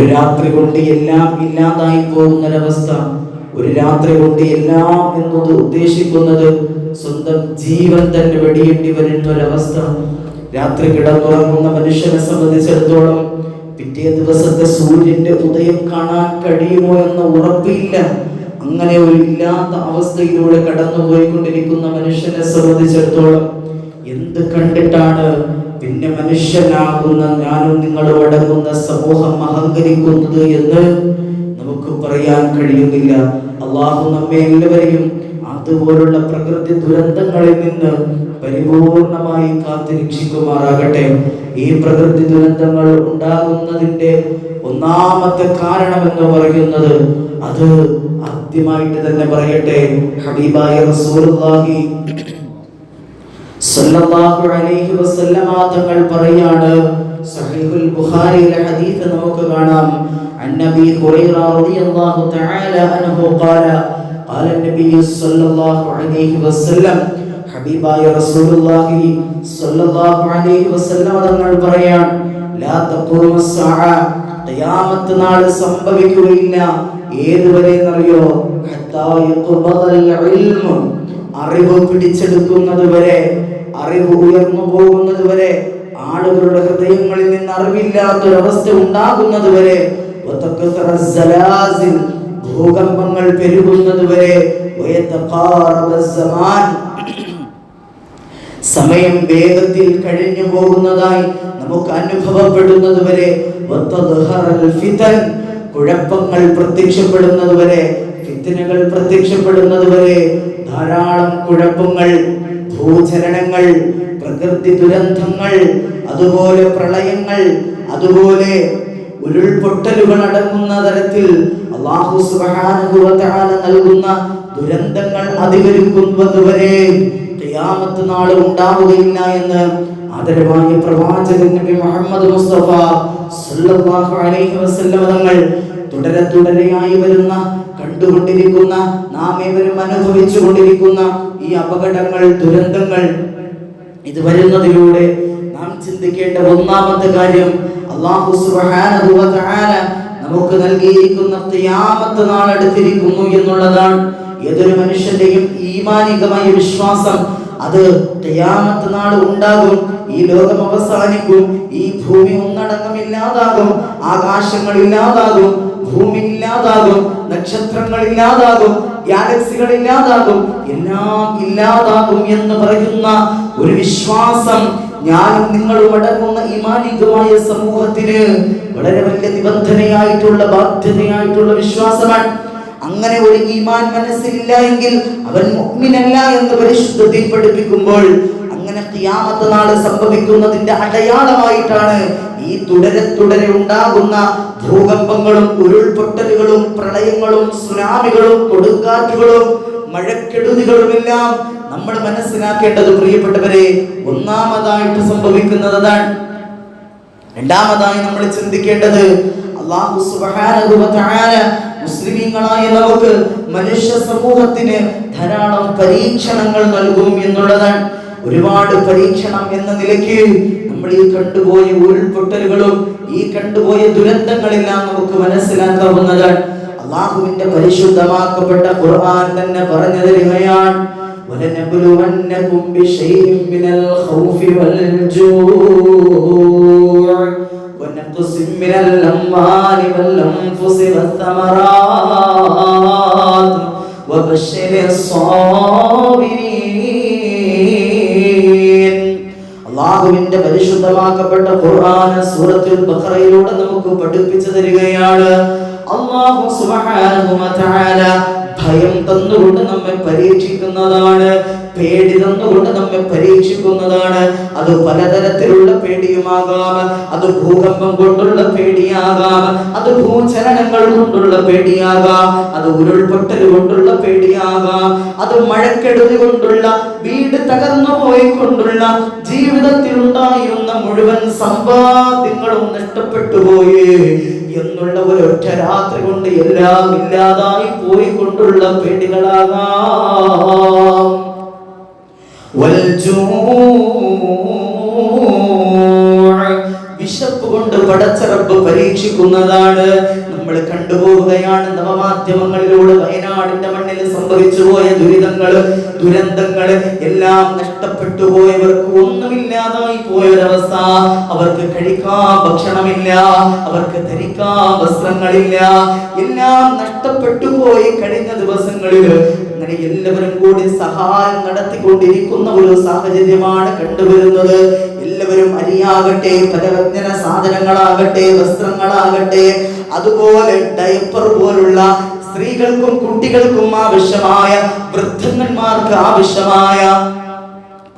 ഒരു രാത്രി കൊണ്ട് എല്ലാം ഇല്ലാതായി പോകുന്ന പോകുന്നൊരവസ്ഥ. ഒരു രാത്രി കൊണ്ട് എല്ലാം എന്നത് ഉദ്ദേശിക്കുന്നത് സ്വന്തം ജീവൻ തന്നെ വെടിയേണ്ടി വരുന്ന ഒരവസ്ഥ രാത്രി കിടന്നുറങ്ങുന്ന മനുഷ്യനെ സംബന്ധിച്ചിടത്തോളം പിറ്റേ ദിവസത്തെ സൂര്യന്റെ ഉദയം കാണാൻ കഴിയുമോ എന്ന ഉറപ്പില്ല. അങ്ങനെ ഒരു ഇല്ലാത്ത അവസ്ഥയിലൂടെ കടന്നുപോയിക്കൊണ്ടിരിക്കുന്ന മനുഷ്യനെ സംബന്ധിച്ചിടത്തോളം എന്ത് കണ്ടിട്ടാണ് പിന്നെ മനുഷ്യനാകുന്ന ഞാനും നിങ്ങളും അടങ്ങുന്ന സമൂഹം അഹങ്കരിക്കുന്നത് എന്ന് നമുക്ക് പറയാൻ കഴിയുന്നില്ല. അള്ളാഹു നമ്മെ എല്ലാവരെയും അതുപോലുള്ള പ്രകൃതി ദുരന്തങ്ങളിൽ നിന്ന് പരിപൂർണമായി കാത്തിരക്ഷിക്കുമാറാകട്ടെ. ഈ പ്രകൃതി ദുരന്തങ്ങൾ ഉണ്ടാകുന്നതിന്റെ ഒന്നാമത്തെ കാരണം എന്ന് പറയുന്നത് അത് ആദ്യമായിട്ട് തന്നെ പറയട്ടെ. ഹബീബായ റസൂലുള്ളാഹി സല്ലല്ലാഹു അലൈഹി വസല്ലമ തങ്ങൾ പറയാണ് സഹീഹുൽ ബുഖാരിയിലെ ഹദീസ് നമുക്ക് കാണാം عن ابي هريره رضي الله تعالى عنه قال قال النبي صلى الله عليه وسلم ഹബീബായ റസൂലുള്ളാഹി സ്വല്ലല്ലാഹു അലൈഹി വസല്ലം തങ്ങൾ പറയാൻ ലാ തഖൂമു സ്സാഅ ഖിയാമത്ത് നാൾ സംഭവിക്കുകയില്ല ഏതുവരെ എന്നറിയോ ഹത്താ യഖ്ബദൽ ഇൽമു അറിവ് പിടിച്ചെടുക്കുന്നത് വരെ അറിവ് ഉയർന്നു പോകുന്നത് വരെ ആളുകളുടെ ഹൃദയങ്ങളിൽ നിന്ന് അറിവില്ലാത്തൊരവസ്ഥ ഉണ്ടാകുന്നത് വരെ ഭൂകമ്പങ്ങൾ പെരുകുന്നത് വരെ സമയം വേഗത്തിൽ കഴിഞ്ഞു പോകുന്നതായി നമുക്ക് അനുഭവപ്പെടുന്നത് വരെ കുഴപ്പങ്ങൾ പ്രത്യക്ഷപ്പെടുന്നത് വരെ ഫിത്തനകൾ പ്രത്യക്ഷപ്പെടുന്നത് വരെ ധാരാളം കുഴപ്പങ്ങൾ ഭൂചലനങ്ങൾ പ്രകൃതി ദുരന്തങ്ങൾ അതുപോലെ പ്രളയങ്ങൾ അതുപോലെ ഉരുൾപൊട്ടലുകൾ അടങ്ങുന്ന തരത്തിൽ അള്ളാഹു വ നൽകുന്ന ദുരന്തങ്ങൾ അധികരിക്കുന്നത് വരെ ഖിയാമത്ത് നാൾ ഉണ്ടാവുകയില്ല എന്ന് ആദരവായ പ്രവാചകൻ നബി മുഹമ്മദ് മുസ്തഫ സല്ലല്ലാഹു അലൈഹി വസല്ലം തങ്ങൾ തുടരെ തുടരെയായി വരുന്ന കണ്ടുകൊണ്ടിരിക്കുന്ന നാം ഏവരും അനുഭവിച്ചു കൊണ്ടിരിക്കുന്ന ഈ അപകടങ്ങൾ ദുരന്തങ്ങൾ ഇത് വരുന്നതിലൂടെ നാം ചിന്തിക്കേണ്ട ഒന്നാമത്തെ കാര്യം അള്ളാഹു നമുക്ക് നൽകിയിരിക്കുന്ന ഖിയാമത്ത് നാൾ എടുത്തിരിക്കുന്നു എന്നുള്ളതാണ്. ഏതൊരു മനുഷ്യന്റെയും ഈമാനികമായ വിശ്വാസം അത് ഖിയാമത്ത് നാൾ ഉണ്ടാകും ഈ ലോകം അവസാനിക്കും ഈ ഭൂമി ഒന്നടങ്കം ഇല്ലാതാകും ആകാശങ്ങൾ ഇല്ലാതാകും ഭൂമി ഇല്ലാതാകും നക്ഷത്രങ്ങൾ ഇല്ലാതാകും ഗാലക്സികൾ ഇല്ലാതാകും എല്ലാം ഇല്ലാതാകും എന്ന് പറയുന്ന ഒരു വിശ്വാസം ഞാൻ നിങ്ങളും അടങ്ങുന്ന ഇമാനികമായ സമൂഹത്തിന് വളരെ വലിയ നിബന്ധനയായിട്ടുള്ള ബാധ്യതയായിട്ടുള്ള വിശ്വാസമാണ്. അങ്ങനെ ഒരു ഈമാൻ മനസ്സിലില്ല എങ്കിൽ അവൻ മുഗ്മിനല്ല എന്ന് പരിശുദ്ധത്തിൽ പഠിപ്പിക്കുമ്പോൾ അങ്ങനെ ക്യാമത്ത് നാൾ സംഭവിക്കുന്നതിന്റെ അടയാളമായിട്ടാണ് ഈ തുടരെ തുടരെ ഉണ്ടാകുന്ന ഭൂകമ്പങ്ങളും ഉരുൾപൊട്ടലുകളും പ്രളയങ്ങളും സുനാമികളും കൊടുങ്കാറ്റുകളും മഴക്കെടുതികളുമെല്ലാം നമ്മൾ മനസ്സിലാക്കേണ്ടത് പ്രിയപ്പെട്ടവരെ ഒന്നാമതായിട്ട് സംഭവിക്കുന്നത് അതാണ് രണ്ടാമതായി നമ്മൾ ചിന്തിക്കേണ്ടത് അള്ളാഹു മുസ്ലിമീങ്ങളായ നമുക്ക് മനുഷ്യ സമൂഹത്തിന് ധാരാളം പരീക്ഷണങ്ങൾ നൽകും എന്നുള്ളതാണ്. ഒരുപാട് പരീക്ഷണം എന്ന നിലയ്ക്ക് നമ്മൾ ഈ കണ്ടുപോയ ഉരുൾപൊട്ടലുകളും ഈ കണ്ടുപോയ ദുരന്തങ്ങളെല്ലാം നമുക്ക് മനസ്സിലാക്കാവുന്നതാണ് അള്ളാഹുവിന്റെ പരിശുദ്ധമാക്കപ്പെട്ട ഖുർആൻ തന്നെ പറഞ്ഞു തരികയാണ് ولنبلونكم بشيء من الخوف والجوع ونقص من الأموال والأنفس والثمرات وبشر الصابرين അള്ളാഹുവിന്റെ പരിശുദ്ധമാക്കപ്പെട്ട ഖുർആൻ സൂറത്തുൽ ബഖറയിലൂടെ നമുക്ക് പഠിപ്പിച്ചു തരികയാണ്. അള്ളാഹു ഭയം തന്നുകൊണ്ട് നമ്മെ പരീക്ഷിക്കുന്നതാണ് പേടി തന്നുകൊണ്ട് നമ്മെ പരീക്ഷിക്കുന്നതാണ്. അത് പലതരത്തിലുള്ള പേടിയുമാകാം അത് ഭൂകമ്പം കൊണ്ടുള്ള പേടിയാകാം അത് ഭൂചലനങ്ങൾ കൊണ്ടുള്ള പേടിയാകാം അത് ഉരുൾപൊട്ടൽ കൊണ്ടുള്ള പേടിയാകാം അത് മഴക്കെടുതി കൊണ്ടുള്ള വീട് തകർന്നു പോയിക്കൊണ്ടുള്ള ജീവിതത്തിൽ ഉണ്ടായിരുന്ന മുഴുവൻ സമ്പാദ്യങ്ങളും നഷ്ടപ്പെട്ടു പോയി. എന്നുള്ള ഒരു ഒറ്റ രാത്രി കൊണ്ട് എല്ലാം ഇല്ലാതായി പോയിക്കൊണ്ടുള്ള പേടികളാകാം. വൽജൂ വിശപ്പ് കൊണ്ട് പടച്ചറപ്പ് പരീക്ഷിക്കുന്നതാണ് നമ്മൾ കണ്ടുപോവുകയാണ് നവമാധ്യമങ്ങളിലൂടെ വയനാടിന്റെ മണ്ണിൽ സംഭവിച്ചു പോയ ദുരിതങ്ങൾ ദുരന്തങ്ങൾ എല്ലാം നഷ്ടപ്പെട്ടു പോയവർക്ക് ഒന്നുമില്ലാതായി പോയൊരവസ്ഥ. അവർക്ക് കഴിക്കാൻ ഭക്ഷണമില്ല അവർക്ക് ധരിക്കാൻ വസ്ത്രങ്ങളില്ല. എല്ലാം നഷ്ടപ്പെട്ടു പോയി കഴിഞ്ഞ ദിവസങ്ങളിൽ അങ്ങനെ എല്ലാവരും കൂടി സഹായം നടത്തിക്കൊണ്ടിരിക്കുന്ന ഒരു സാഹചര്യമാണ് കണ്ടുവരുന്നത്. എല്ലാവരും അരിയാകട്ടെ പലവ്യഞ്ജന സാധനങ്ങളാകട്ടെ വസ്ത്രങ്ങളാകട്ടെ അതുപോലെ ഡയപ്പർ പോലുള്ള സ്ത്രീകൾക്കും കുട്ടികൾക്കും ആവശ്യമായ വൃദ്ധന്മാർക്ക് ആവശ്യമായ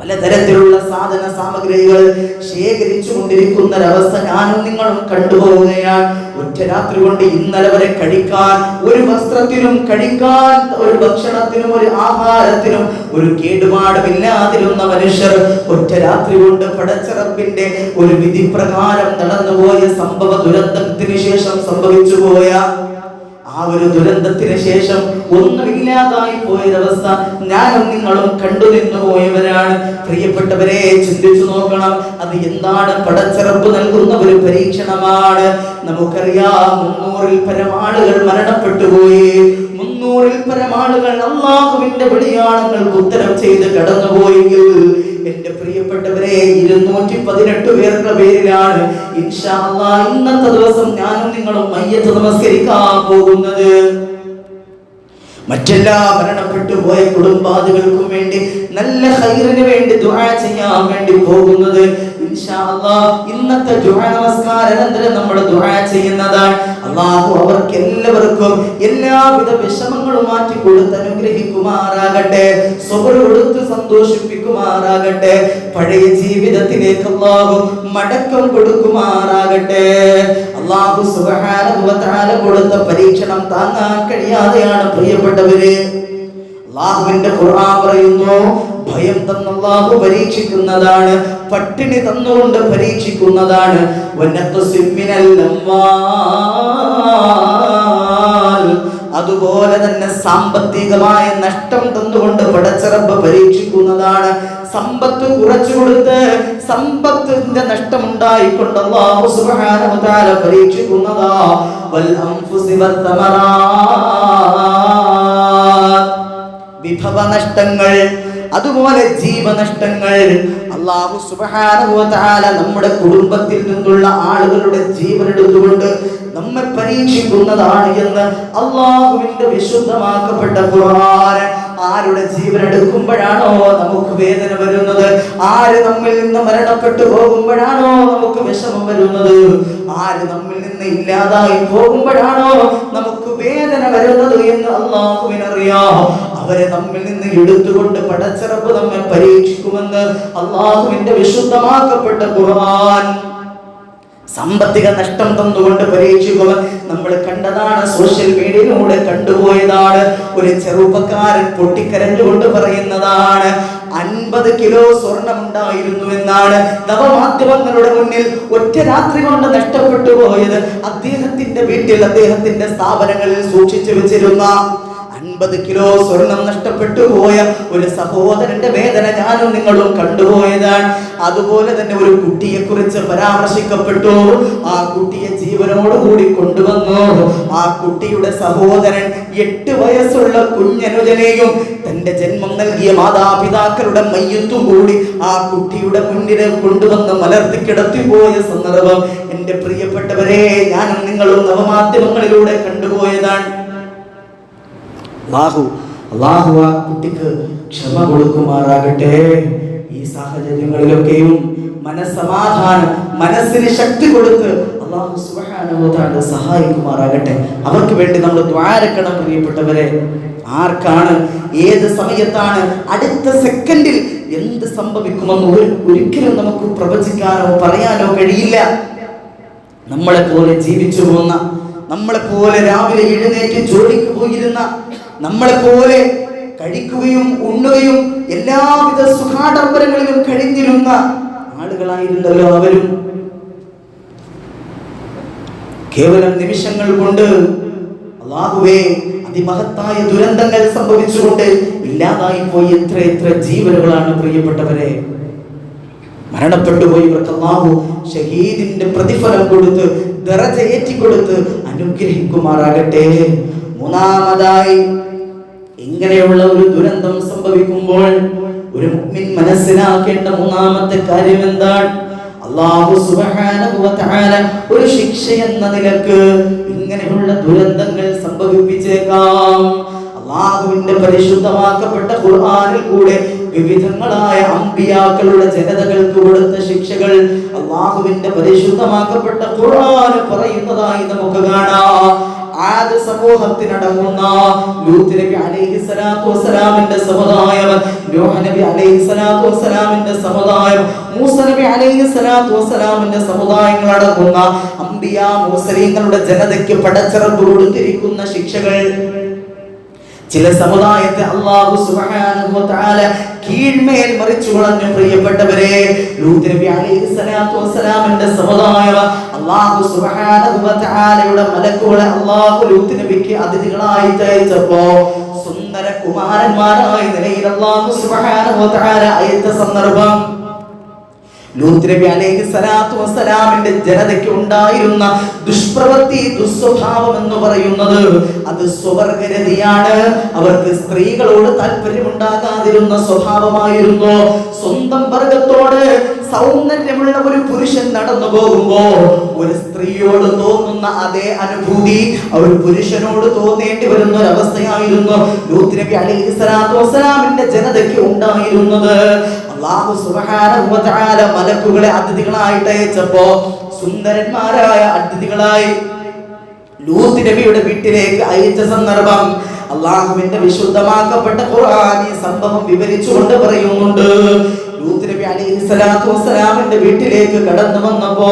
പലതരത്തിലുള്ള സാധന സാമഗ്രികൾ ശേഖരിച്ചു കൊണ്ടിരിക്കുന്ന ഒരവസ്ഥ ഞാനും നിങ്ങളും കണ്ടുപോവുകയാണ്. ഒറ്റ രാത്രി കൊണ്ട് ഇന്നലെ വരെ കഴിക്കാൻ ഒരു വസ്ത്രത്തിനും കഴിക്കാൻ ഒരു ഭക്ഷണത്തിനും ഒരു ആഹാരത്തിനും ഒരു കേടുപാടുമില്ലാതിരുന്ന മനുഷ്യർ ഒറ്റ രാത്രി കൊണ്ട് പടച്ചിറപ്പിന്റെ ഒരു വിധി പ്രകാരം നടന്നുപോയ സംഭവ ദുരന്തത്തിന് ശേഷം സംഭവിച്ചു പോയ ആ ഒരു ദുരന്തത്തിന് ശേഷം ഒന്നുമില്ലാതായി പോയൊരവസ്ഥ. ഞാനും നിങ്ങളും കണ്ടു നിന്നു പോയവരാണ്. പ്രിയപ്പെട്ടവരെ ചിന്തിച്ചു നോക്കണം. അത് എന്താണ് പടച്ചിറപ്പ് നൽകുന്ന ഒരു പരീക്ഷണമാണ്. നമുക്കറിയാം മുന്നൂറിൽ പരമാളുകൾ മരണപ്പെട്ടുപോയി മരണപ്പെട്ടു പോയി. മുന്നൂറിൽ പരമാളുകൾ അള്ളാഹുവിന്റെ വെളിയാണങ്ങൾക്ക് ഉത്തരം ചെയ്ത് കടന്നുപോയെങ്കിൽ എന്റെ പ്രിയപ്പെട്ടവരെ ഇരുന്നൂറ്റി പതിനെട്ട് പേരുടെ പേരിലാണ് ഇന്നത്തെ ദിവസം ഞാനും നിങ്ങളും മയ്യത്ത് നമസ്കരിക്കാൻ പോകുന്നത്. മറ്റെല്ലാ മരണപ്പെട്ടു പോയ കുടുംബാദികൾക്കും വേണ്ടി നല്ല ഹൈറിന് വേണ്ടി ദുആ ചെയ്യാൻ വേണ്ടി പോകുന്നത്. ഇന്നത്തെ ദുആ നമസ്കാരം നമ്മൾ ദുആ ചെയ്യുന്നതാണ്. അള്ളാഹു അവർക്ക് എല്ലാവർക്കും എല്ലാവിധ വിഷമങ്ങളും മാറ്റി കൊടുത്ത് അനുഗ്രഹിക്കുമാറാകട്ടെ സ്വബർ സന്തോഷിപ്പിക്കുമാറാകട്ടെ പഴയ ജീവിതത്തിലേക്ക് അള്ളാഹു മടക്കം കൊടുക്കുമാറാകട്ടെ. അള്ളാഹു വ കൊടുത്ത പരീക്ഷണം താങ്ങാൻ കഴിയാതെയാണ് പ്രിയപ്പെട്ടവര്. അള്ളാഹുവിന്റെ ഖുർആൻ പറയുന്നു ഭയം തന്നല്ലാഹു പരീക്ഷിക്കുന്നതാണ് പട്ടിണി തന്നുകൊണ്ട് പരീക്ഷിക്കുന്നതാണ്. അതുപോലെ തന്നെ സാമ്പത്തികമായ നഷ്ടം തന്നുകൊണ്ട് പടച്ചിറപ്പ് പരീക്ഷിക്കുന്നതാണ്. സമ്പത്ത് കുറച്ചു കൊടുത്ത് സമ്പത്തിന്റെ നഷ്ടം ഉണ്ടായിക്കൊണ്ട് അല്ലാഹു സുബ്ഹാനഹു തആല പരീക്ഷിക്കുന്നതാ. വൽ അൻഫുസി വിഭവ നഷ്ടങ്ങൾ അതുപോലെ ജീവനഷ്ടങ്ങൾ. അള്ളാഹു വ നമ്മുടെ കുടുംബത്തിൽ നിന്നുള്ള ആളുകളുടെ ജീവൻ എടുത്തുകൊണ്ട് നമ്മെ പരീക്ഷിക്കുന്നതാണ് എന്ന് അള്ളാഹുവിന്റെ വിശുദ്ധമാക്കപ്പെട്ട ഖുർആൻ. ആരുടെ ജീവൻ എടുക്കുമ്പോഴാണോ നമുക്ക് വേദന വരുന്നത്? ആര് നമ്മിൽ നിന്ന് മരണപ്പെട്ടു പോകുമ്പോഴാണോ നമുക്ക് വിഷമം വരുന്നത്? ആര് നമ്മിൽ നിന്ന് ഇല്ലാതായി പോകുമ്പോഴാണോ നമുക്ക് വേദന വരുന്നത് എന്ന് അള്ളാഹുവിനറിയാം. അവരെ നമ്മിൽ നിന്ന് എടുത്തുകൊണ്ട് പടച്ചിറപ്പ് നമ്മെ പരീക്ഷിക്കുമെന്ന് അള്ളാഹുവിന്റെ വിശുദ്ധമാക്കപ്പെട്ട ഖുർആൻ. സാമ്പത്തിക നഷ്ടം തന്നുകൊണ്ട് പരീക്ഷിക്കുക നമ്മൾ കണ്ടതാണ് സോഷ്യൽ മീഡിയയിലൂടെ കണ്ടുപോയതാണ്. ഒരു ചെറുപ്പക്കാരൻ പൊട്ടിക്കരഞ്ഞുകൊണ്ട് പറയുന്നതാണ് അൻപത് കിലോ സ്വർണം ഉണ്ടായിരുന്നു എന്നാണ്. നവമാധ്യമങ്ങളുടെ മുന്നിൽ ഒറ്റ രാത്രി കൊണ്ട് നഷ്ടപ്പെട്ടു പോയത്. അദ്ദേഹത്തിന്റെ വീട്ടിൽ അദ്ദേഹത്തിന്റെ സ്ഥാപനങ്ങളിൽ സൂക്ഷിച്ചു വെച്ചിരുന്ന അൻപത് കിലോ സ്വർണം നഷ്ടപ്പെട്ടു പോയ ഒരു സഹോദരന്റെ വേദന ഞാനും നിങ്ങളും കണ്ടുപോയതാണ്. അതുപോലെ തന്നെ ഒരു കുട്ടിയെ കുറിച്ച് പരാമർശിക്കപ്പെട്ടു. ആ കുട്ടിയെ ജീവനോടുകൂടി കൊണ്ടുവന്നു. ആ കുട്ടിയുടെ സഹോദരൻ എട്ട് വയസ്സുള്ള കുഞ്ഞനുജനെയും തന്റെ ജന്മം നൽകിയ മാതാപിതാക്കളുടെ മയ്യത്തും കൂടി ആ കുട്ടിയുടെ മുന്നിൽ കൊണ്ടുവന്ന് മലർത്തി കിടത്തിപ്പോയ സന്ദർഭം എന്റെ പ്രിയപ്പെട്ടവരെ ഞാനും നിങ്ങളും നവമാധ്യമങ്ങളിലൂടെ കണ്ടുപോയതാണ്. അള്ളാഹു അള്ളാഹു ആ കുട്ടിക്ക് ക്ഷമ കൊടുക്കുമാറാകട്ടെ. ഈ സാഹചര്യങ്ങളിലൊക്കെയും മനസ്സമാധാനം മനസ്സിന് ശക്തി കൊടുത്ത് അള്ളാഹു സഹായിക്കുമാറാകട്ടെ. അവർക്ക് വേണ്ടി നമ്മൾ ദ്വാരക്കണം പ്രിയപ്പെട്ടവരെ. ആർക്കാണ് ഏത് സമയത്താണ് അടുത്ത സെക്കൻഡിൽ എന്ത് സംഭവിക്കുമെന്ന് ഒരു ഒരിക്കലും നമുക്ക് പ്രവചിക്കാനോ പറയാനോ കഴിയില്ല. നമ്മളെ പോലെ ജീവിച്ചു പോന്ന നമ്മളെ പോലെ രാവിലെ എഴുന്നേറ്റ് ജോലിക്ക് പോയിരുന്ന നമ്മളെ പോലെ കഴിക്കുകയും ഉണ്ണുകയും എല്ലാവിധ സുഖാഡംബരങ്ങളിലും കഴിഞ്ഞിരുന്ന ആളുകളായിരുന്നല്ലോ അവരും. കേവലം നിമിഷങ്ങൾ കൊണ്ട് അള്ളാഹുവേ അതിമഹത്തായ ദുരന്തങ്ങൾ സംഭവിച്ചുകൊണ്ട് ഇല്ലാതായി പോയി എത്ര എത്ര ജീവനുകളാണ് പ്രിയപ്പെട്ടവരെ. മരണപ്പെട്ടു പോയി ഇവർക്ക് ഷഹീദിന്റെ പ്രതിഫലം കൊടുത്ത് ദറജ ഏറ്റിക്കൊടുത്ത് അനുഗ്രഹിക്കുമാറാകട്ടെ. മൂന്നാമതായി ഇങ്ങനെയുള്ള ഒരു ദുരന്തം സംഭവിക്കുമ്പോൾ ഒരു മുഅ്മിൻ മനസ്സിലാക്കേണ്ട മൂന്നാമത്തെ കാര്യം എന്താണ് അള്ളാഹു സുബ്ഹാനഹു വതആല തആല ഒരു ശിക്ഷ എന്ന നിലയ്ക്ക് ഇങ്ങനെയുള്ള ദുരന്തങ്ങൾ സംഭവിപ്പിച്ചേക്കാം. അള്ളാഹുവിന്റെ പരിശുദ്ധമാക്കപ്പെട്ട ഖുർആനിൽ കൂടെ വിവിധങ്ങളായ അമ്പിയാക്കളുടെ ജനതകൾക്ക് കൊടുത്ത ശിക്ഷകൾ അള്ളാഹുവിന്റെ പരിശുദ്ധമാക്കപ്പെട്ട ഖുർആൻ പറയുന്നതായി നമുക്ക് കാണാം. ആദ് സമൂഹത്തിനടങ്ങുന്ന ലൂത്ത് മൂസ നബി മുസ്ലിങ്ങളുടെ ജനതയ്ക്ക് പടച്ചിറപ്പ് കൊടുത്തിരിക്കുന്ന ശിക്ഷകൾ ചില സമുദായത്തെ അള്ളാഹു കീഴ്മേൽ മറിച്ചു കളഞ്ഞു പ്രിയപ്പെട്ടവരെ നബി അലൈഹി സ്വലാത്തു വസ്സലാമിന്റെ സമുദായം അള്ളാഹു തആലയുടെ മലക്കുകളെ അള്ളാഹു ലൂത്ത് നബിക്ക് അതിഥികളായി അയച്ചപ്പോ സുന്ദര കുമാരന്മാരായി നിലയിൽ അള്ളാഹു തആല അയച്ച സന്ദർഭം നബി അലൈഹി ജനതയ്ക്ക് ഉണ്ടായിരുന്ന ദുഷ്പ്രവൃത്തി ദുസ്വഭാവം എന്ന് പറയുന്നത് അത് സ്വവർഗരതിയാണ്. അവർക്ക് സ്ത്രീകളോട് താല്പര്യമുണ്ടാകാതിരുന്ന സ്വഭാവമായിരുന്നു. സ്വന്തം വർഗത്തോട് സൗന്ദര്യമുള്ള ഒരു പുരുഷൻ നടന്നു പോകുമ്പോ ഒരു സ്ത്രീയോട് തോന്നുന്ന അതേ അനുഭൂതി ഒരു പുരുഷനോട് തോന്നേണ്ടി വരുന്ന ഒരു അവസ്ഥയായിരുന്നു ലൂത്ത് നബി അലൈഹി വസ്സലാമിന്റെ ജനതയ്ക്ക് ഉണ്ടായിരുന്നത്. അള്ളാഹു സുബ്ഹാനഹു വ മലക്കുകളെ അതിഥികളായിട്ട് അയച്ചപ്പോ സുന്ദരന്മാരായ അതിഥികളായി ലൂത്ത് നബിയുടെ വീട്ടിലേക്ക് അയച്ച സന്ദർഭം അള്ളാഹുവിന്റെ വിശുദ്ധമാക്കപ്പെട്ട ഖുർആൻ ഈ സംഭവം വിവരിച്ചുകൊണ്ട് പറയുന്നുണ്ട്. നബി അലൈഹി സ്വലാത്തു വസ്സലാമിന്റെ വീട്ടിലേക്ക് കടന്നു വന്നപ്പോ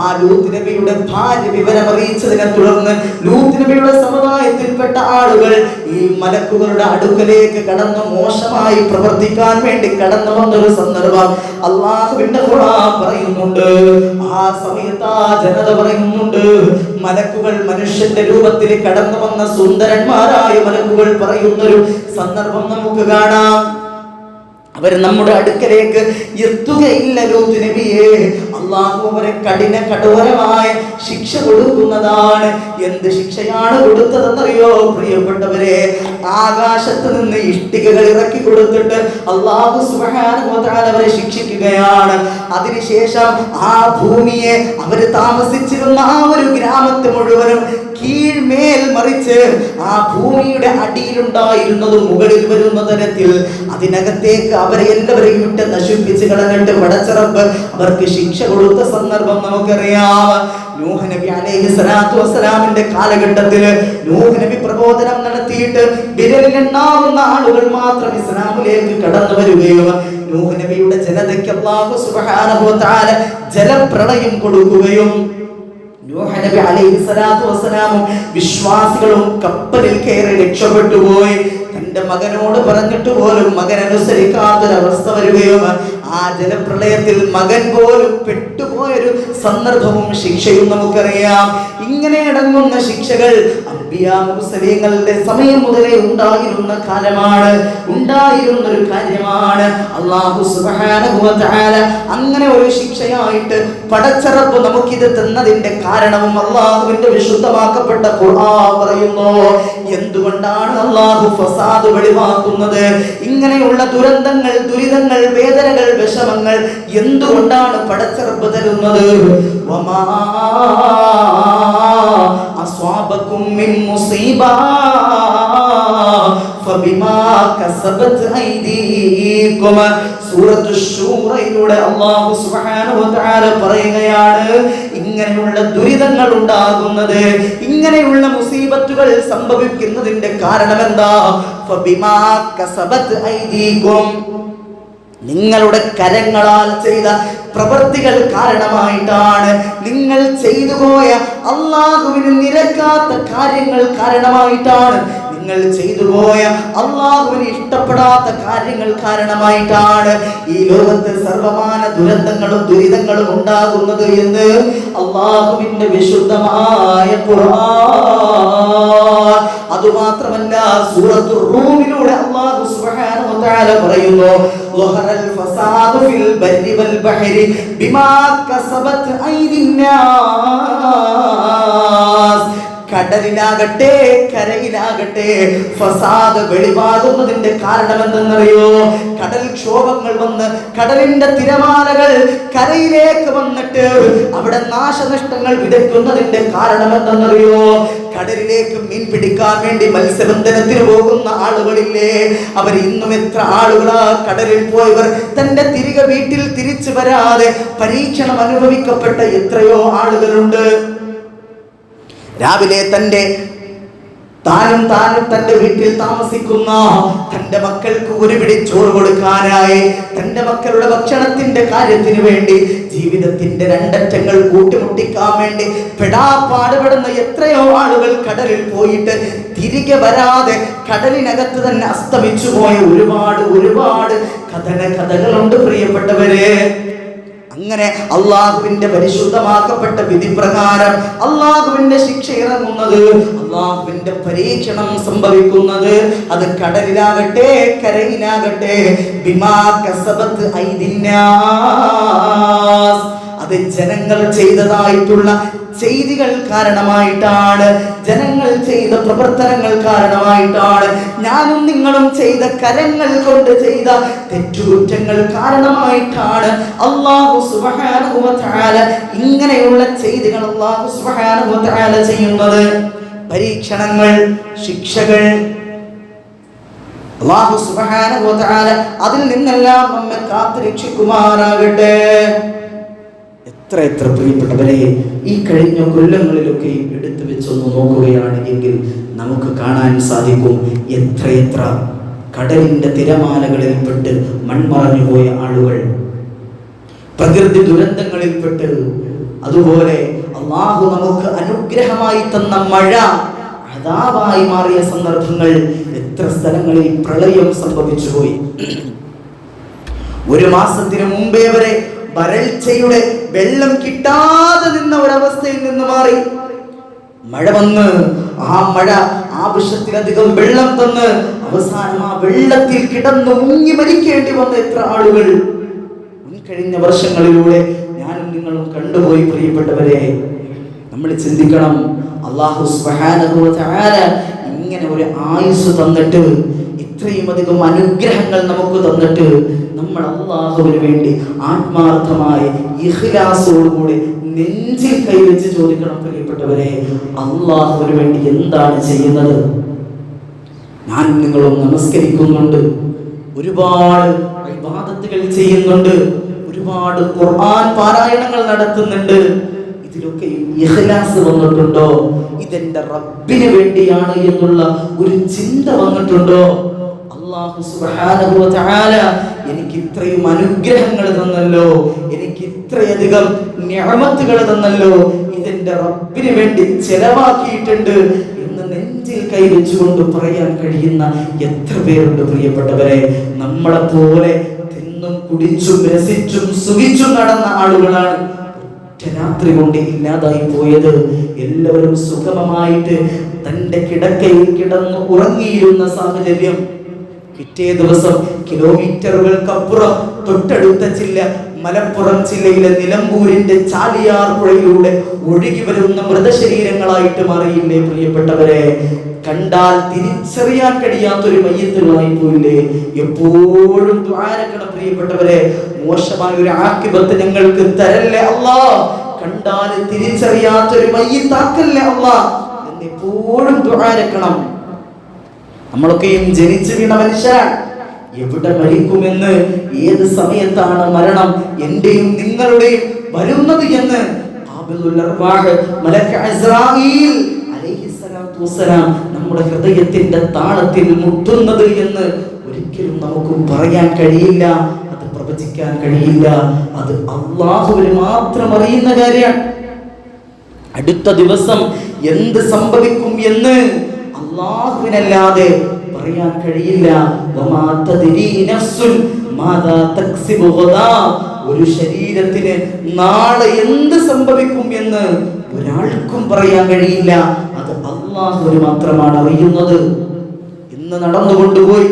ആ ലൂത്ത് നബിയുടെ ഭാര്യ വിവരം അറിയിച്ചതിനെ തുടർന്ന് ലൂത്ത് നബിയുടെ സമുദായത്തിൽപ്പെട്ട ആളുകൾ ഈ മലക്കുകളുടെ അടുക്കലേക്ക് കടന്ന് മോശമായി പ്രവർത്തിക്കാൻ വേണ്ടി കടന്നു വന്നൊരു സന്ദർഭം അള്ളാഹുവിന്റെ ഖുർആൻ പറയുന്നുണ്ട്. ആ സമയത്ത് ആ ജനത പറയുന്നുണ്ട് മലക്കുകൾ മനുഷ്യന്റെ രൂപത്തിൽ കടന്നു വന്ന സുന്ദരന്മാരായ മലക്കുകൾ പറയുന്നൊരു സന്ദർഭം നമുക്ക് കാണാം. അവർ നമ്മുടെ അടുക്കലേക്ക് എത്തുകയില്ല ലൂത്ത് നബിയെ. അള്ളാഹു അവരെ കഠിന കഠോരമായ ശിക്ഷ കൊടുക്കുന്നതാണ്. എന്ത് ശിക്ഷയാണ് കൊടുത്തതെന്നറിയോ? പ്രിയപ്പെട്ടവരെ ആകാശത്ത് നിന്ന് ഇഷ്ടികകൾ ഇറക്കി കൊടുത്തിട്ട് അള്ളാഹു വ അവരെ ശിക്ഷിക്കുകയാണ്. അതിനുശേഷം ആ ഭൂമിയെ അവർ താമസിച്ചിരുന്ന ആ ഒരു ഗ്രാമത്തെ മുഴുവനും കീഴ്മേൽ മറിച്ച് ആ ഭൂമിയുടെ അടിയിലുണ്ടായിരുന്നത് മുകളിൽ വരുന്ന തരത്തിൽ അതിനകത്തേക്ക് അവരെ എല്ലാവരെയും ഇട്ട് നശിപ്പിച്ച് കളഞ്ഞിട്ട് പടച്ചിറപ്പ് അവർക്ക് ശിക്ഷ കൊടുത്ത സന്ദർഭം നമുക്കറിയാം. നൂഹ് നബി അലൈഹി സ്വലാത്തു വസ്സലാമിന്റെ കാലഘട്ടത്തിൽ നൂഹ് നബി പ്രബോധനം നടത്തിയിട്ട് വിരലിലെണ്ണാവുന്ന ആളുകൾ മാത്രം ഇസ്ലാമിലേക്ക് കടന്നു വരികയും നൂഹ് നബിയുടെ ജനതയ്ക്ക് അല്ലാഹു സുബ്ഹാനഹു വതആല തആല ജലപ്രളയം കൊടുക്കുകയും നബി അലൈഹി സ്വലാത്തു വസ്സലാമും വിശ്വാസികളും കപ്പലിൽ കയറി രക്ഷപ്പെട്ടുപോയി തന്റെ മകനോട് പറഞ്ഞിട്ട് പോലും മകൻ അനുസരിക്കാത്തൊരവസ്ഥ വരികയും ആ ജലപ്രളയത്തിൽ മകൻ പോലും പെട്ടുപോയൊരു സന്ദർഭവും ശിക്ഷയും നമുക്കറിയാം. ഇങ്ങനെ അടങ്ങുന്ന ശിക്ഷകൾ അമ്പിയാ മുസ്ലിങ്ങളുടെ സമയം മുതലേ ഉണ്ടായിരുന്ന കാലമാണ്. ഉണ്ടായിരുന്ന ഒരു കാര്യമാണ്. അള്ളാഹു സുബ്ഹാനഹു തആല അങ്ങനെ ഒരു ശിക്ഷയായിട്ട് പടച്ചറപ്പ് നമുക്കിത് തന്നതിന്റെ കാരണവും അള്ളാഹുവിന്റെ വിശുദ്ധമാക്കപ്പെട്ട ഖുർആൻ പറയുന്നു. എന്തുകൊണ്ടാണ് അള്ളാഹു ഫസാദ് വെളിവാക്കുന്നത്? ഇങ്ങനെയുള്ള ദുരന്തങ്ങൾ ദുരിതങ്ങൾ വേദനകൾ വിഷമങ്ങൾ എന്തുകൊണ്ടാണ് പടച്ചറപ്പ് തരുന്നത് വമാ അസ്വാബക്കും മിൻ മുസീബ ഫബിമാ കസബത് ഐദീകും സൂറത്തു ശൂറയിലൂടെ അല്ലാഹു സുബ്ഹാനഹു വ തആല പറയുകയാണ് ഇങ്ങനെയുള്ള ദുരിതങ്ങൾ ഉണ്ടാകുന്നത് ഇങ്ങനെയുള്ള മുസീബത്തുകൾ സംഭവിക്കുന്നതിന്റെ കാരണം എന്താ ഫബിമാ കസബത് ഐദീകും. നിങ്ങളുടെ കരങ്ങളാൽ ചെയ്ത പ്രവൃത്തികൾ കാരണമായിട്ടാണ് നിങ്ങൾ ചെയ്തു പോയ അള്ളാഹുവിന് നിരക്കാത്ത കാര്യങ്ങൾ കാരണമായിട്ടാണ് നിങ്ങൾ ചെയ്തു പോയ അള്ളാഹുവിന് ഇഷ്ടപ്പെടാത്ത കാര്യങ്ങൾ കാരണമായിട്ടാണ് ഈ ലോകത്ത് സർവമാന ദുരന്തങ്ങളും ദുരിതങ്ങളും ഉണ്ടാകുന്നത് എന്ന് അള്ളാഹുവിന്റെ വിശുദ്ധമായ ഖുർആൻ. അതുമാത്രമല്ല സൂറത്തു റൂമിലൂടെ അള്ളാഹു സുബ്ഹാനഹു പറയുന്നു ظهر ഫസാദു ഫിൽ ബർരി വൽ ബഹരി ബിമാ കസബത് الناس കടലിലാകട്ടെ കരയിലാകട്ടെ ഫസാദ് വെളിവാകുന്നതിന്റെ കാരണം എന്തെന്നറിയോ കടൽ ക്ഷോഭങ്ങൾ വന്ന് കടലിന്റെ തിരമാലകൾ കരയിലേക്ക് വന്നിട്ട് അവിടെ നാശനഷ്ടങ്ങൾ വിതയ്ക്കുന്നതിന്റെ കാരണം എന്തെന്നറിയോ കടലിലേക്ക് മീൻ പിടിക്കാൻ വേണ്ടി മത്സ്യബന്ധനത്തിന് പോകുന്ന ആളുകളില്ലേ? അവർ ഇന്നും എത്ര ആളുകളാ കടലിൽ പോയവർ? തന്റെ തിരികെ വീട്ടിൽ തിരിച്ചു വരാതെ പരീക്ഷണം അനുഭവിക്കപ്പെട്ട എത്രയോ ആളുകളുണ്ട്. രാവിലെ തന്റെ താനും താനും തന്റെ വീട്ടിൽ താമസിക്കുന്ന തന്റെ മക്കൾക്ക് ഒരു പിടി ചോറ് കൊടുക്കാനായി തന്റെ മക്കളുടെ ഭക്ഷണത്തിന്റെ കാര്യത്തിന് വേണ്ടി ജീവിതത്തിന്റെ രണ്ടറ്റങ്ങൾ കൂട്ടിമുട്ടിക്കാൻ വേണ്ടി പെടാ പാടുപെടുന്ന എത്രയോ ആളുകൾ കടലിൽ പോയിട്ട് തിരികെ വരാതെ കടലിനകത്ത് തന്നെ അസ്തമിച്ചു പോയ ഒരുപാട് ഒരുപാട് കഥന കഥകളുണ്ട് പ്രിയപ്പെട്ടവരെ. അങ്ങനെ അള്ളാഹുവിന്റെ പരിശുദ്ധമാക്കപ്പെട്ട വിധി പ്രകാരം അള്ളാഹുവിന്റെ ശിക്ഷ ഇറങ്ങുന്നത് അള്ളാഹുവിന്റെ പരീക്ഷണം സംഭവിക്കുന്നത് അത് കടലിലാകട്ടെ കരയിലാകട്ടെ. ബിമാ അത് ജനങ്ങൾ ചെയ്തതായിട്ടുള്ള ചെയ്തികൾ കാരണമായിട്ടാണ് ജനങ്ങൾ ചെയ്ത പ്രവർത്തനങ്ങൾ കാരണമായിട്ടാണ് ഞാനും നിങ്ങളും ചെയ്ത കരങ്ങൾ കൊണ്ട് ചെയ്ത തെറ്റുകുറ്റങ്ങൾ കാരണമായിട്ടാണ് അള്ളാഹു വ ഇങ്ങനെയുള്ള ചെയ്തികൾ അള്ളാഹു വ ചെയ്യുന്നത്. പരീക്ഷണങ്ങൾ ശിക്ഷകൾ അള്ളാഹു തആല അതിൽ നിന്നെല്ലാം നമ്മെ കാത്തു രക്ഷിക്കുമാറാകട്ടെ എത്ര എത്ര പ്രിയപ്പെട്ടവരെ ഈ കഴിഞ്ഞ കൊല്ലങ്ങളിലൊക്കെ എടുത്തു വെച്ചൊന്ന് നോക്കുകയാണ് എങ്കിൽ നമുക്ക് കാണാൻ സാധിക്കും എത്ര എത്ര കടലിന്റെ തിരമാലകളിൽപ്പെട്ട് മൺമറഞ്ഞു പോയ ആളുകൾ പ്രകൃതി ദുരന്തങ്ങളിൽപ്പെട്ട് അതുപോലെ അള്ളാഹു നമുക്ക് അനുഗ്രഹമായി തന്ന മഴ അതാവായി മാറിയ സന്ദർഭങ്ങൾ എത്ര സ്ഥലങ്ങളിൽ പ്രളയം സംഭവിച്ചു പോയി ഒരു മാസത്തിന് മുമ്പേ വരെ വരൾച്ചയുടെ വെള്ളം കിട്ടാതെ നിന്ന ഒരവസ്ഥയിൽ നിന്ന് മാറി. മഴ വന്ന് ആ മഴ ആവശ്യത്തിലധികം വെള്ളം തന്ന് അവസാനം ആ വെള്ളത്തിൽ കിടന്ന് മുങ്ങി മരിക്കേണ്ടി വന്ന എത്ര ആളുകൾ? മുൻകഴിഞ്ഞ വർഷങ്ങളിലൂടെ ഞാനും നിങ്ങളും കണ്ടുപോയി പ്രിയപ്പെട്ടവരെ. നമ്മൾ ചിന്തിക്കണം അള്ളാഹു ഇങ്ങനെ ഒരു ആയുസ് തന്നിട്ട് ഇത്രയും അധികം അനുഗ്രഹങ്ങൾ നമുക്ക് തന്നിട്ട് നമ്മൾ അള്ളാഹുവിന് വേണ്ടി ആത്മാർത്ഥമായി ഇഹ്ലാസോടുകൂടി നെഞ്ചിൽ കൈവച്ച് ചോദിക്കണം പ്രിയപ്പെട്ടവരെ അള്ളാഹുവിന് വേണ്ടി എന്താണ് ചെയ്യുന്നത്? ഞാൻ നിങ്ങളും നമസ്കരിക്കുന്നുണ്ട്. ഒരുപാട് വിവാദത്തുകൾ ചെയ്യുന്നുണ്ട്. ഒരുപാട് ഖുർആൻ പാരായണങ്ങൾ നടത്തുന്നുണ്ട്. ഇതിലൊക്കെ ഇഹ്ലാസ് വന്നിട്ടുണ്ടോ? ഇതെന്റെ റബ്ബിന് വേണ്ടിയാണ് എന്നുള്ള ഒരു ചിന്ത വന്നിട്ടുണ്ടോ? സുബ്ഹാനഹു വ എനിക്ക് ഇത്രയും അനുഗ്രഹങ്ങൾ തന്നല്ലോ. എനിക്ക് ഇത്രയധികം ഞാമത്തുകൾ തന്നല്ലോ. ഇതിന്റെ റബ്ബിന് വേണ്ടി ചെലവാക്കിയിട്ടുണ്ട് എന്ന് നെഞ്ചിൽ കൈവച്ചുകൊണ്ട് പറയാൻ കഴിയുന്ന എത്ര പേരുണ്ട് പ്രിയപ്പെട്ടവരെ? നമ്മളെ പോലെ തിന്നും കുടിച്ചും രസിച്ചും സുഖിച്ചും നടന്ന ആളുകളാണ് രാത്രി കൊണ്ട് ഇല്ലാതായി പോയത്. എല്ലാവരും സുഗമമായിട്ട് തന്റെ കിടക്കയിൽ കിടന്ന് ഉറങ്ങിയിരുന്ന സാഹചര്യം പിറ്റേ ദിവസം കിലോമീറ്ററുകൾക്കപ്പുറം തൊട്ടടുത്ത ചില്ല മലപ്പുറം ജില്ലയിലെ നിലമ്പൂരിന്റെ ചാലിയാർ പുഴയിലൂടെ ഒഴുകി വരുന്ന മൃതശരീരങ്ങളായിട്ട് മാറിയില്ലേ പ്രിയപ്പെട്ടവരെ? കണ്ടാൽ തിരിച്ചറിയാൻ കഴിയാത്തൊരു മയ്യത്തുകളായി പോയില്ലേ എപ്പോഴും ദ്വാരക്കണം പ്രിയപ്പെട്ടവരെ. മോശമായ ഒരു ആക്കിബത്ത് ഞങ്ങൾക്ക് തരല്ലേ അല്ലാ? കണ്ടാൽ തിരിച്ചറിയാത്തൊരു മയ്യത്താക്കല്ലേ അല്ലാ? എന്ന് എപ്പോഴും ദ്വാരക്കണം. നമ്മളൊക്കെയും ജനിച്ചു വീണ മനുഷ്യരാണ്. എവിടെ മരിക്കുമെന്ന് ഏത് സമയത്താണ് മരണം എന്റെയും നിങ്ങളുടെയും വരുന്നത് എന്ന് നമ്മുടെ ഹൃദയത്തിന്റെ താളത്തിൽ മുട്ടുന്നത് എന്ന് ഒരിക്കലും നമുക്ക് പറയാൻ കഴിയില്ല അത് പ്രവചിക്കാൻ കഴിയില്ല. അത് അള്ളാഹുവിന് മാത്രം അറിയുന്ന കാര്യമാണ്. അടുത്ത ദിവസം എന്ത് സംഭവിക്കും എന്ന് അള്ളാഹുവിനല്ലാതെ പറയാൻ കഴിയില്ല. ഒരു ശരീരത്തിന് നാളെ എന്ത് സംഭവിക്കും എന്ന് ഒരാൾക്കും പറയാൻ കഴിയില്ല. അത് അള്ളാഹുവിന് മാത്രമാണ് അറിയുന്നത്. ഇന്ന് നടന്നുകൊണ്ടുപോയി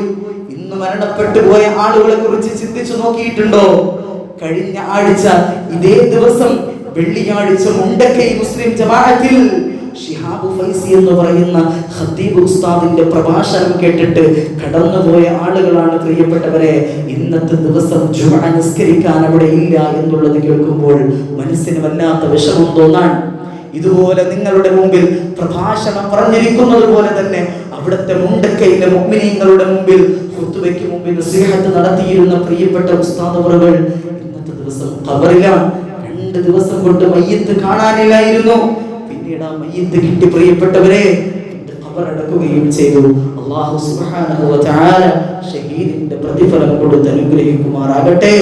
ഇന്ന് മരണപ്പെട്ടു പോയ ആളുകളെ കുറിച്ച് ചിന്തിച്ചു നോക്കിയിട്ടുണ്ടോ? കഴിഞ്ഞ ആഴ്ച ഇതേ ദിവസം വെള്ളിയാഴ്ച മുണ്ടക്കൈ മുസ്ലിം ജമാഅത്തിൽ ഷിഹാബ് ഫൈസി എന്ന് പറയുന്ന ഖത്തീബ് ഉസ്താദിന്റെ പ്രഭാഷണം കേട്ടിട്ട് കടന്നുപോയ ആളുകളാണ് പ്രിയപ്പെട്ടവരെ. ഇന്നത്തെ ദിവസം ജുമ നിസ്കരിക്കാൻ അവിടെ ഇല്ല എന്നുള്ളത് കേൾക്കുമ്പോൾ മനസ്സിന് വല്ലാത്ത വിഷമം തോന്നാൻ. ഇതുപോലെ നിങ്ങളുടെ മുമ്പിൽ പ്രഭാഷണം പറഞ്ഞിരിക്കുന്നത് പോലെ തന്നെ അവിടുത്തെ മുണ്ടക്കയിലെ മുഗ്മിനീങ്ങളുടെ മുമ്പിൽ ഹുത്തുവയ്ക്ക് മുമ്പിൽ സ്നേഹത്ത് നടത്തിയിരുന്ന പ്രിയപ്പെട്ട ഉസ്താദവറുകൾ ഇന്നത്തെ ദിവസം ഖബറിലാണ്. രണ്ട് ദിവസം കൊണ്ട് മയ്യത്ത് കാണാനില്ലായിരുന്നു. പിന്നീട് ആ മയ്യത്ത് കിട്ടി. പ്രിയപ്പെട്ടവരെ കൊണ്ട് ഖബറടക്കുകയും ചെയ്തു. അള്ളാഹു സുബ്ഹാനഹു വ തആല ഷഹീദിന്റെ പ്രതിഫലം കൊടുത്ത് അനുഗ്രഹിക്കുമാറാകട്ടെ.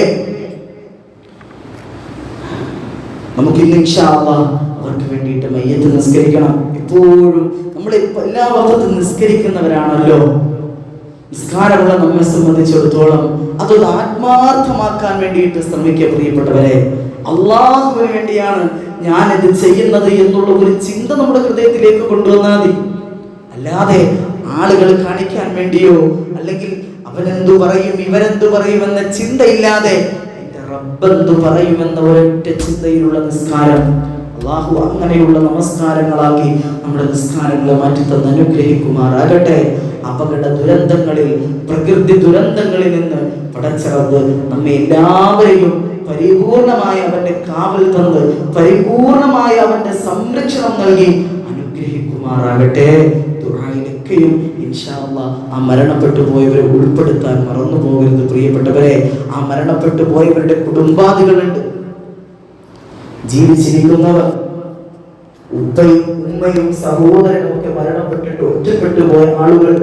നമുക്ക് ഇന്ന് ഇൻഷാ അല്ലാഹ് അവർക്ക് വേണ്ടിയിട്ട് മയ്യത്ത് നിസ്കരിക്കണം. എപ്പോഴും നമ്മൾ എല്ലാ വക്കത്തും നിസ്കരിക്കുന്നവരാണല്ലോ. നിസ്കാരമുള്ള നമ്മെ സംബന്ധിച്ചിടത്തോളം അതൊന്ന് ആത്മാർത്ഥമാക്കാൻ വേണ്ടിയിട്ട് ശ്രമിക്കുക പ്രിയപ്പെട്ടവരെ. അള്ളാഹുവിന് വേണ്ടിയാണ് ഞാൻ ഇത് ചെയ്യുന്നത് എന്നുള്ള ഒരു ചിന്ത നമ്മുടെ ഹൃദയത്തിലേക്ക് കൊണ്ടുവന്നാൽ മതി. അല്ലാതെ ആളുകൾ കാണിക്കാൻ വേണ്ടിയോ അല്ലെങ്കിൽ അവനെന്തു പറയും ഇവരെന്തു പറയുമെന്ന ചിന്തയില്ലാതെ റബ്ബെന്തു പറയുമെന്ന ഒരൊറ്റ ചിന്തയിലുള്ള നിസ്കാരം അള്ളാഹു അങ്ങനെയുള്ള നമസ്കാരങ്ങളാക്കി നമ്മുടെ നിസ്കാരങ്ങളെ മാറ്റി തന്ന് അനുഗ്രഹിക്കുമാറാകട്ടെ. അപകട ദുരന്തങ്ങളിൽ പ്രകൃതി ദുരന്തങ്ങളിൽ നിന്ന് പടച്ചറബ് നമ്മെ എല്ലാവരെയും പരിപൂർണമായ അവന്റെ കാവൽ തന്ന് പരിപൂർണമായ അവന്റെ സംരക്ഷണം നൽകി അനുഗ്രഹിക്കുമാറാകട്ടെ. ആ മരണപ്പെട്ടു പോയവരെ ഉൾപ്പെടുത്താൻ മറന്നു പോകരുത് പ്രിയപ്പെട്ടവരെ. ആ മരണപ്പെട്ടു പോയവരുടെ കുടുംബാദികളുണ്ട്. ജീവിച്ചിരിക്കുന്നവർ ഉപ്പയും ഉമ്മയും സഹോദരനും ഒക്കെ മരണപ്പെട്ടിട്ട് ഒറ്റപ്പെട്ടു പോയ ആളുകൾ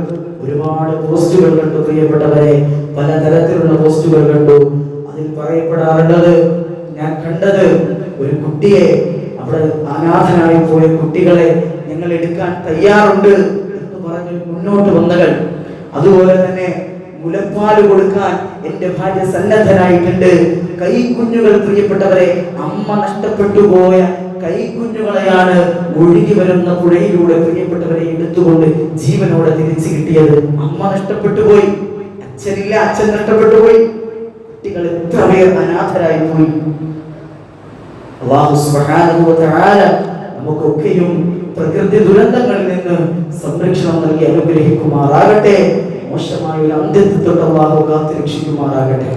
ഒരുപാട് പോസ്റ്റുകൾ കണ്ടു പ്രിയപ്പെട്ടവരെ. പലതരത്തിലുള്ള പോസ്റ്റുകൾ കണ്ടു. പറയപ്പെടാറുള്ളത്. ഞാൻ കണ്ടത് ഒരു കുട്ടിയെ അവിടെ അനാഥനായി പോയ കുട്ടികളെ ഞങ്ങൾ എടുക്കാൻ തയ്യാറുണ്ട് എന്ന് പറഞ്ഞ് മുന്നോട്ട് വന്നകൾ അതുപോലെ തന്നെ മുലപ്പാൽ കൊടുക്കാൻ എന്റെ ഭാര്യ സന്നദ്ധനായിട്ടുണ്ട്. കൈക്കുഞ്ഞുകൾ പ്രിയപ്പെട്ടവരെ അമ്മ നഷ്ടപ്പെട്ടു പോയ കൈക്കുഞ്ഞുകളെയാണ് ഒഴുകി വരുന്ന പുഴയിലൂടെ പ്രിയപ്പെട്ടവരെ എടുത്തുകൊണ്ട് ജീവനോടെ തിരിച്ചു കിട്ടിയത്. അമ്മ നഷ്ടപ്പെട്ടു പോയി അച്ഛനില്ല അച്ഛൻ നഷ്ടപ്പെട്ടു പോയി കുട്ടികൾ എത്ര പേർ അനാഥരായി പോയി. അള്ളാഹു വ നമുക്കൊക്കെയും പ്രകൃതി ദുരന്തങ്ങളിൽ നിന്ന് സംരക്ഷണം നൽകി അനുഗ്രഹിക്കുമാറാകട്ടെ. മോശമായ ഒരു അന്ത്യത്തെ തൊട്ട് അള്ളാഹു കാത്തു രക്ഷിക്കുമാറാകട്ടെ